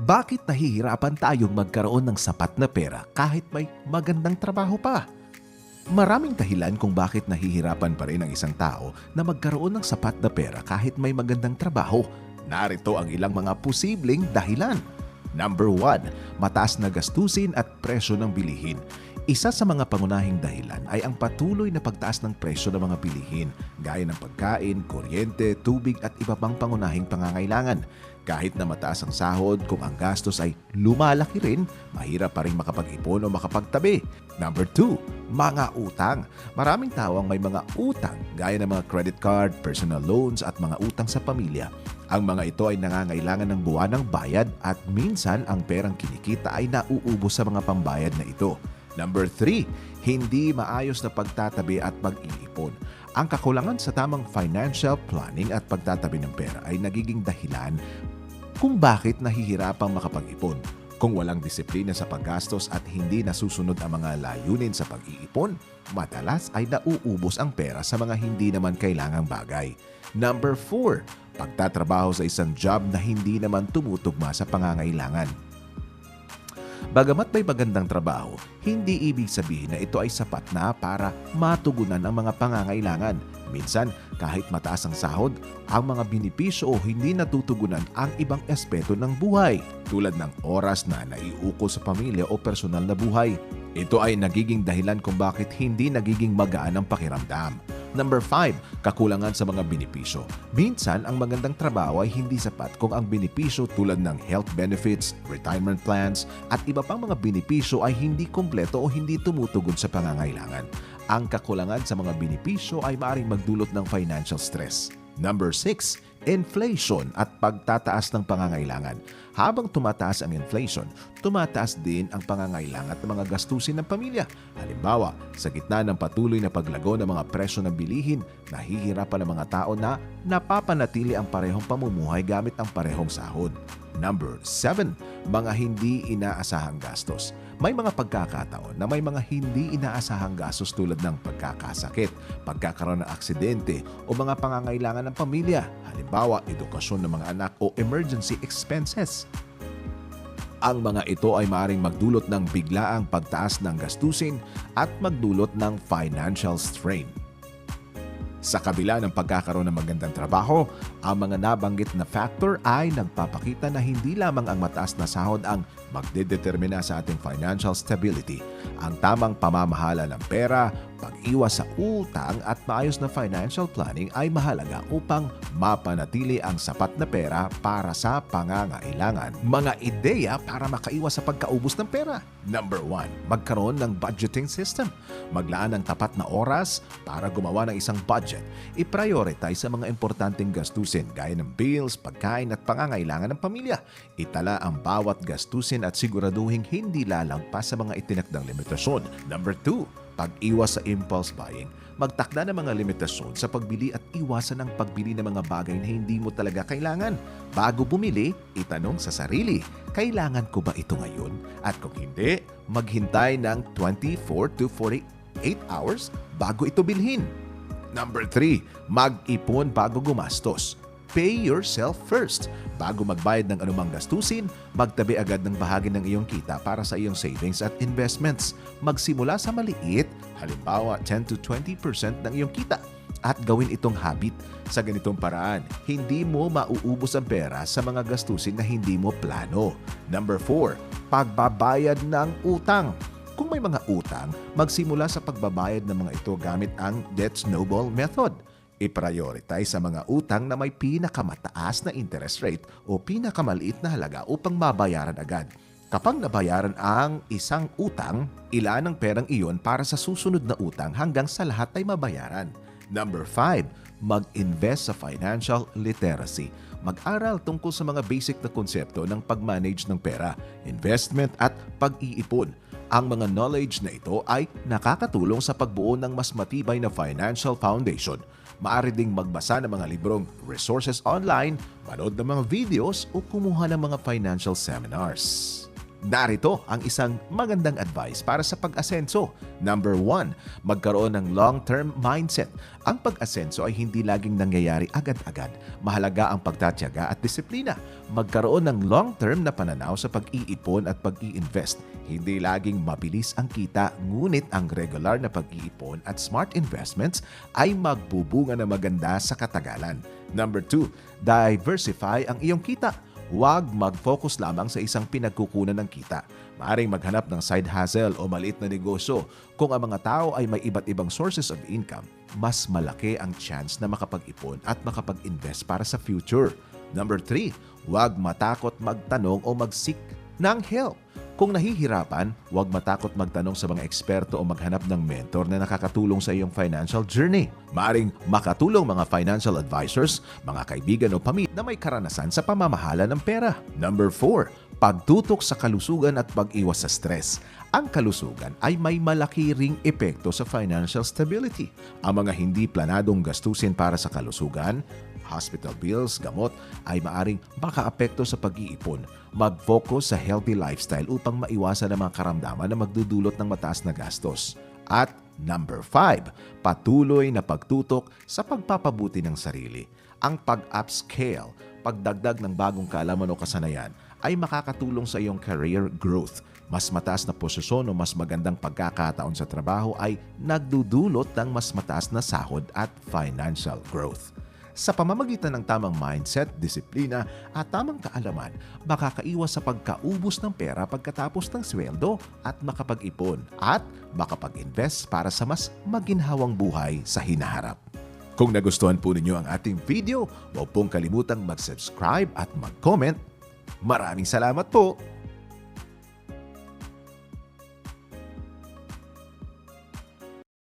Bakit nahihirapan tayong magkaroon ng sapat na pera kahit may magandang trabaho pa? Maraming dahilan kung bakit nahihirapan pa rin ang isang tao na magkaroon ng sapat na pera kahit may magandang trabaho. Narito ang ilang mga posibleng dahilan. Number 1, mataas na gastusin at presyo ng bilihin. Isa sa mga pangunahing dahilan ay ang patuloy na pagtaas ng presyo ng mga bilihin gaya ng pagkain, kuryente, tubig at iba pang pangunahing pangangailangan. Kahit na mataas ang sahod, kung ang gastos ay lumalaki rin, mahirap pa rin makapag-ipon o makapagtabi. Number 2, mga utang. Maraming tao ang may mga utang gaya ng mga credit card, personal loans at mga utang sa pamilya. Ang mga ito ay nangangailangan ng buwanang bayad at minsan ang perang kinikita ay nauubos sa mga pambayad na ito. Number 3, hindi maayos na pagtatabi at pag-iipon. Ang kakulangan sa tamang financial planning at pagtatabi ng pera ay nagiging dahilan kung bakit nahihirapang makapag-ipon. Kung walang disiplina sa paggastos at hindi nasusunod ang mga layunin sa pag-iipon, madalas ay nauubos ang pera sa mga hindi naman kailangang bagay. Number 4, pagtatrabaho sa isang job na hindi naman tumutugma sa pangangailangan. Bagamat may magandang trabaho, hindi ibig sabihin na ito ay sapat na para matugunan ang mga pangangailangan. Minsan, kahit mataas ang sahod, ang mga binipisyo o hindi natutugunan ang ibang aspeto ng buhay, tulad ng oras na naiukol sa pamilya o personal na buhay. Ito ay nagiging dahilan kung bakit hindi nagiging magaan ang pakiramdam. Number 5, kakulangan sa mga benepisyo. Minsan, ang magandang trabaho ay hindi sapat kung ang benepisyo tulad ng health benefits, retirement plans, at iba pang mga benepisyo ay hindi kumpleto o hindi tumutugon sa pangangailangan. Ang kakulangan sa mga benepisyo ay maaaring magdulot ng financial stress. Number 6, inflation at pagtataas ng pangangailangan. Habang tumataas ang inflation, tumataas din ang pangangailangan at mga gastusin ng pamilya. Halimbawa, sa gitna ng patuloy na paglago ng mga presyo ng bilihin, nahihirapan ang mga tao na napapanatili ang parehong pamumuhay gamit ang parehong sahod. Number 7, mga hindi inaasahang gastos. May mga pagkakataon na may mga hindi inaasahang gastos tulad ng pagkakasakit, pagkakaroon ng aksidente o mga pangangailangan ng pamilya, halimbawa edukasyon ng mga anak o emergency expenses. Ang mga ito ay maaaring magdulot ng biglaang pagtaas ng gastusin at magdulot ng financial strain. Sa kabila ng pagkakaroon ng magandang trabaho, ang mga nabanggit na factor ay nagpapakita na hindi lamang ang mataas na sahod ang magdedetermina sa ating financial stability. Ang tamang pamamahala ng pera, pag-iwas sa utang at maayos na financial planning ay mahalaga upang mapanatili ang sapat na pera para sa pangangailangan. Mga ideya para makaiwas sa pagkaubos ng pera. Number 1, magkaroon ng budgeting system. Maglaan ng tapat na oras para gumawa ng isang budget. I-prioritize sa mga importanteng gastusin gaya ng bills, pagkain at pangangailangan ng pamilya. Itala ang bawat gastusin at siguraduhin hindi lalagpas sa mga itinakdang limitasyon. Number 2, pag-iwas sa impulse buying. Magtakda ng mga limitasyon sa pagbili at iwasan ang pagbili ng mga bagay na hindi mo talaga kailangan. Bago bumili, itanong sa sarili, kailangan ko ba ito ngayon? At kung hindi, maghintay ng 24 to 48 hours bago ito bilhin. Number 3, mag-ipon bago gumastos. Pay yourself first. Bago magbayad ng anumang gastusin, magtabi agad ng bahagi ng iyong kita para sa iyong savings at investments. Magsimula sa maliit, halimbawa 10 to 20% ng iyong kita at gawin itong habit. Sa ganitong paraan, hindi mo mauubos ang pera sa mga gastusin na hindi mo plano. Number 4, pagbabayad ng utang. Kung may mga utang, magsimula sa pagbabayad ng mga ito gamit ang debt snowball method. I-prioritize sa mga utang na may pinakamataas na interest rate o pinakamaliit na halaga upang mabayaran agad. Kapag nabayaran ang isang utang, ilan ang perang iyon para sa susunod na utang hanggang sa lahat ay mabayaran. Number 5, mag-invest sa financial literacy. Mag-aral tungkol sa mga basic na konsepto ng pag-manage ng pera, investment at pag-iipon. Ang mga knowledge na ito ay nakakatulong sa pagbuo ng mas matibay na financial foundation. Maaari ding magbasa ng mga librong resources online, manood ng mga videos o kumuha ng mga financial seminars. Narito ang isang magandang advice para sa pag-asenso. Number one, magkaroon ng long-term mindset. Ang pag-asenso ay hindi laging nangyayari agad-agad. Mahalaga ang pagtatyaga at disiplina. Magkaroon ng long-term na pananaw sa pag-iipon at pag-i-invest. Hindi laging mabilis ang kita, ngunit ang regular na pag-iipon at smart investments ay magbubunga na maganda sa katagalan. Number two, diversify ang iyong kita. Huwag mag-focus lamang sa isang pinagkukunan ng kita. Maaring maghanap ng side hustle o maliit na negosyo. Kung ang mga tao ay may iba't ibang sources of income, mas malaki ang chance na makapag-ipon at makapag-invest para sa future. Number 3, huwag matakot magtanong o mag-seek ng help. Kung nahihirapan, huwag matakot magtanong sa mga eksperto o maghanap ng mentor na nakakatulong sa iyong financial journey. Maaring makatulong mga financial advisors, mga kaibigan o pamilya na may karanasan sa pamamahala ng pera. Number 4, pagtutok sa kalusugan at pag-iwas sa stress. Ang kalusugan ay may malaki ring epekto sa financial stability. Ang mga hindi planadong gastusin para sa kalusugan, hospital bills, gamot ay maaring makaapekto sa pag-iipon. Mag-focus sa healthy lifestyle upang maiwasan ang mga karamdaman na magdudulot ng mataas na gastos. At number 5, patuloy na pagtutok sa pagpapabuti ng sarili. Ang pag-upscale, pagdagdag ng bagong kaalaman o kasanayan ay makakatulong sa iyong career growth. Mas mataas na posisyon o mas magandang pagkakataon sa trabaho ay nagdudulot ng mas mataas na sahod at financial growth. Sa pamamagitan ng tamang mindset, disiplina at tamang kaalaman, makakaiwas sa pagkaubos ng pera pagkatapos ng sweldo at makapag-ipon at makapag-invest para sa mas maginhawang buhay sa hinaharap. Kung nagustuhan po ninyo ang ating video, huwag pong kalimutang mag-subscribe at mag-comment. Maraming salamat po!